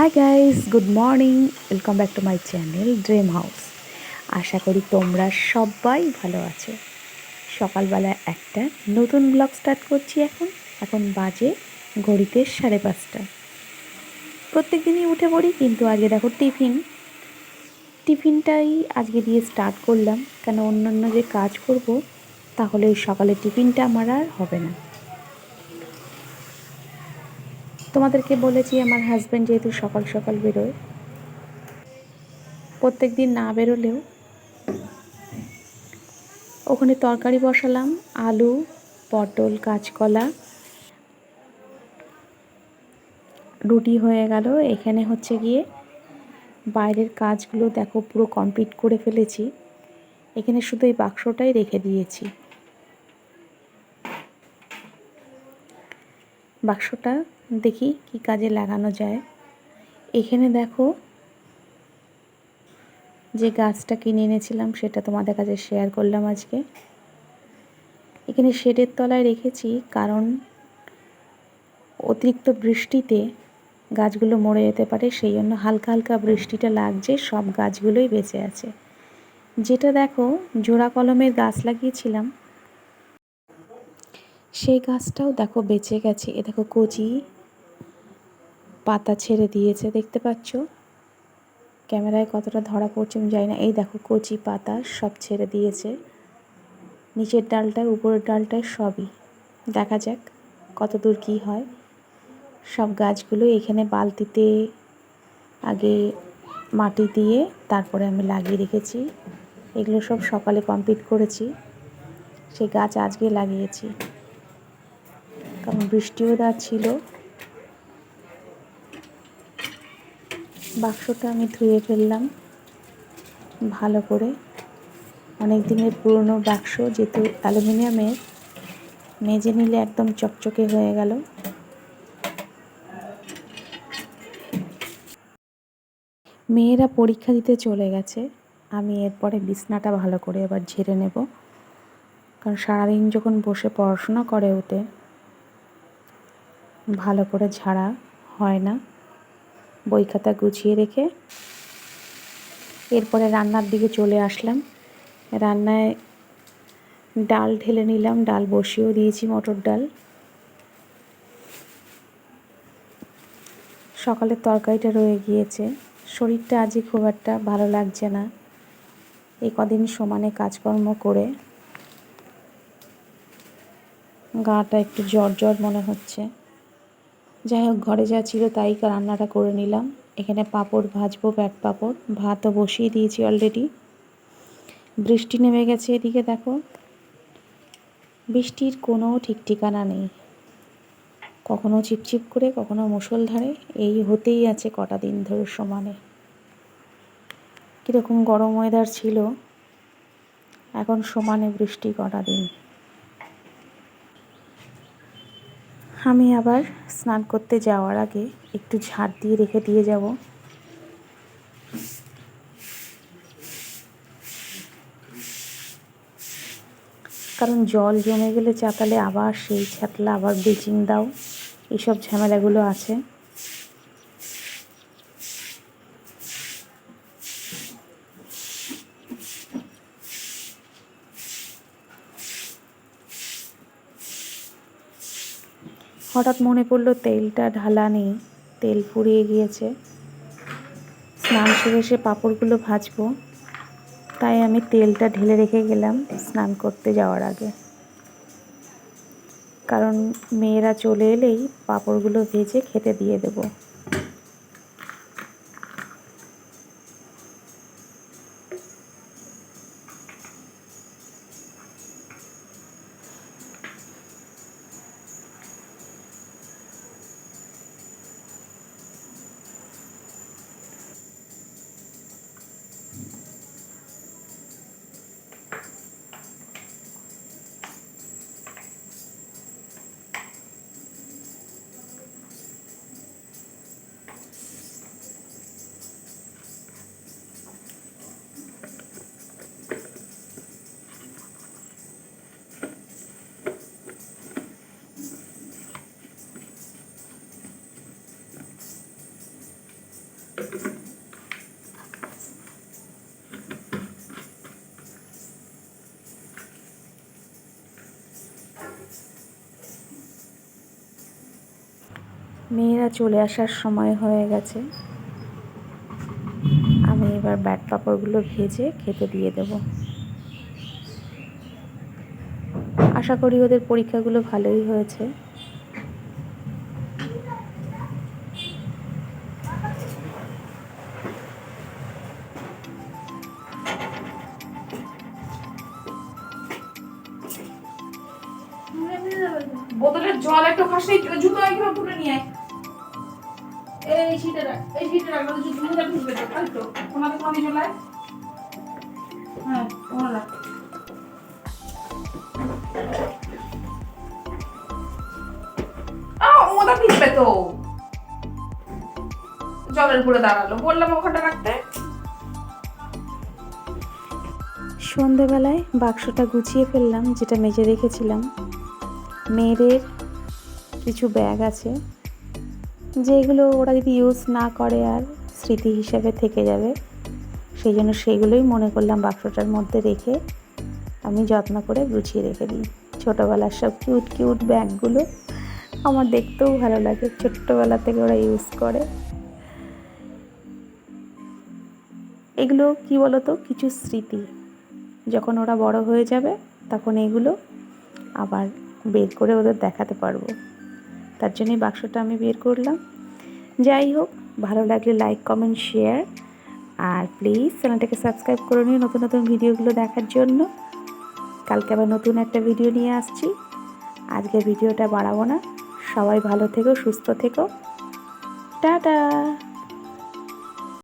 Hi guys good morning welcome back to my channel dream house আশা করি তোমরা সবাই ভালো আছো। সকালবেলা একটা নতুন ব্লগ স্টার্ট করছি এখন। এখন বাজে ঘড়িতে সাড়ে পাঁচটা। প্রত্যেক দিনই উঠে পড়ি, কিন্তু আজকে দেখো টিফিন। টিফিনটাই আজকে দিয়ে স্টার্ট করলাম। কেন অন্যান্য যে কাজ করব, তাহলে সকালে টিফিনটা আমার আর হবে না। তোমাদেরকে বলেছি, আমার হাজব্যান্ড যেহেতু সকাল সকাল বেরোয়, প্রত্যেক দিন না বেরোলেও ওখানে তরকারি বসালাম, আলু, পটল, কাঁচকলা, রুটি হয়ে গেল। এখানে হচ্ছে গিয়ে বাইরের কাজগুলো দেখো, পুরো কমপ্লিট করে ফেলেছি। এখানে শুধু এই বাক্সটাই রেখে দিয়েছি। বাক্সটা দেখি কি কাজে লাগানো যায়। এখানে দেখো যে গাছটা কিনে এনেছিলাম, সেটা তোমাদের কাছে শেয়ার করলাম আজকে। এখানে শেডের তলায় রেখেছি কারণ অতিরিক্ত বৃষ্টিতে গাছগুলো মরে যেতে পারে, সেই জন্য হালকা হালকা বৃষ্টিটা লাগছে, সব গাছগুলোই বেঁচে আছে। যেটা দেখো, জোড়া কলমের গাছ লাগিয়েছিলাম। সেই গাছটাও দেখো বেঁচে গেছে, এ দেখো কচি পাতা ছেড়ে দিয়েছে, দেখতে পাচ্ছ? ক্যামেরায় কতটা ধরা পড়ছে আমি জানি না। এই দেখো, কচি পাতা সব ছেড়ে দিয়েছে। নিচের ডালটায়, উপরের ডালটায় সবই। দেখা যাক কত দূর কী হয়। সব গাছগুলো এখানে বালতিতে আগে মাটি দিয়ে তারপরে আমি লাগিয়ে রেখেছি। এগুলো সব সকালে কমপ্লিট করেছি। সেই গাছ আজকে লাগিয়েছি। কারণ বৃষ্টিও ছিল বাক্সটা আমি ধুয়ে ফেললাম। ভালো করে। অনেক দিনের পুরনো বাক্স যেহেতু অ্যালুমিনিয়ামের, মেজে নিলে একদম চকচকে হয়ে গেল। মেয়েরা পরীক্ষা দিতে চলে গেছে। আমি এরপরে বিছনাটা ভালো করে এবার ঝেড়ে নেব। কারণ সারাদিন যখন বসে পড়াশোনা করে ওতে, ভালো করে ঝাড়া হয় না। বই খাতা গুছিয়ে রেখে এরপরে রান্নার দিকে চলে আসলাম। রান্নায় ডাল ঢেলে নিলাম, ডাল বসিয়েও দিয়েছি মটর ডাল। সকালের তরকারিটা রয়ে গিয়েছে। শরীরটা আজই খুব একটা ভালো লাগছে না। এই কদিন সমানে কাজকর্ম করে গাটা একটু জ্বর জ্বর মনে হচ্ছে। যাই হোক, ঘরে যা ছিল তাই রান্নাটা করে নিলাম। এখানে পাঁপড় ভাজবো, ব্যাট পাঁপড়। ভাতও বসিয়ে দিয়েছি অলরেডি বৃষ্টি নেমে গেছে এদিকে, দেখো। বৃষ্টির কোনো ঠিক ঠিকানা নেই। কখনো চিপচিপ করে, কখনো মুসলধারে এই হতেই আছে কটা দিন ধরে সমানে। কীরকম গরম ওয়েদার ছিল। এখন সমানে বৃষ্টি কটা দিন? আমি আবার স্নান করতে যাওয়ার আগে একটু ঝাড় দিয়ে রেখে দিয়ে যাব। কারণ জল জমে গেলে চাতালে আবার সেই ছাতলা আবার ব্লিচিং দাও এইসব ঝামেলাগুলো আছে। হঠাৎ মনে পড়ল তেলটা ঢালা নেই, তেল ফুরিয়ে গিয়েছে। স্নান সেরে সে পাঁপড়গুলো ভাজবো। তাই আমি তেলটা ঢেলে রেখে গেলাম স্নান করতে যাওয়ার আগে। কারণ মেয়েরা চলে এলেই পাঁপড়গুলো ভেজে খেতে দিয়ে দেবো। মেয়েরা চলে আসার সময় হয়ে গেছে। আমি এবার ব্যাট পাঁপড়গুলো ভেজে খেতে দিয়ে দেব। আশা করি ওদের পরীক্ষাগুলো ভালোই হয়েছে। বোতলের জল একটু খাস জুতো একবার নিয়ে আয়। এই শীতে এই শীতে রাখ, ওদের জুতো ঢুকবে তো তাই তো। চলে হ্যাঁ ভিজবে তো। জলের উপরে দাঁড়াল। বললাম রাখতে। সন্ধেবেলায় বাক্সটা গুছিয়ে ফেললাম, যেটা মেজে রেখেছিলাম। মেয়েদের কিছু ব্যাগ আছে, যেগুলো ওরা যদি ইউজ না করে আর স্মৃতি হিসাবে থেকে যাবে, সেই জন্য সেইগুলোই মনে করলাম বাক্সটার মধ্যে রেখে আমি যত্ন করে গুছিয়ে রেখে দিই। ছোটোবেলার সব কিউট কিউট ব্যাগগুলো আমার দেখতেও ভালো লাগে, ছোট্টবেলা থেকে ওরা ইউজ করে। এগুলো কি বলতো? কিছু স্মৃতি। যখন ওরা বড় হয়ে যাবে, তখন এগুলো আবার বের করে ওদের দেখাতে পারব। তার জন্যই বাক্সটা আমি বের করলাম। যাই হোক, ভালো লাগলে লাইক কমেন্ট শেয়ার আর প্লিজ চ্যানেলটাকে সাবস্ক্রাইব করে নিয়ে নতুন নতুন ভিডিওগুলো দেখার জন্য। কালকে আবার নতুন একটা ভিডিও নিয়ে আসছি। আজকে ভিডিওটা বাড়াবো না। সবাই ভালো থেকো, সুস্থ থেকো। টাটা!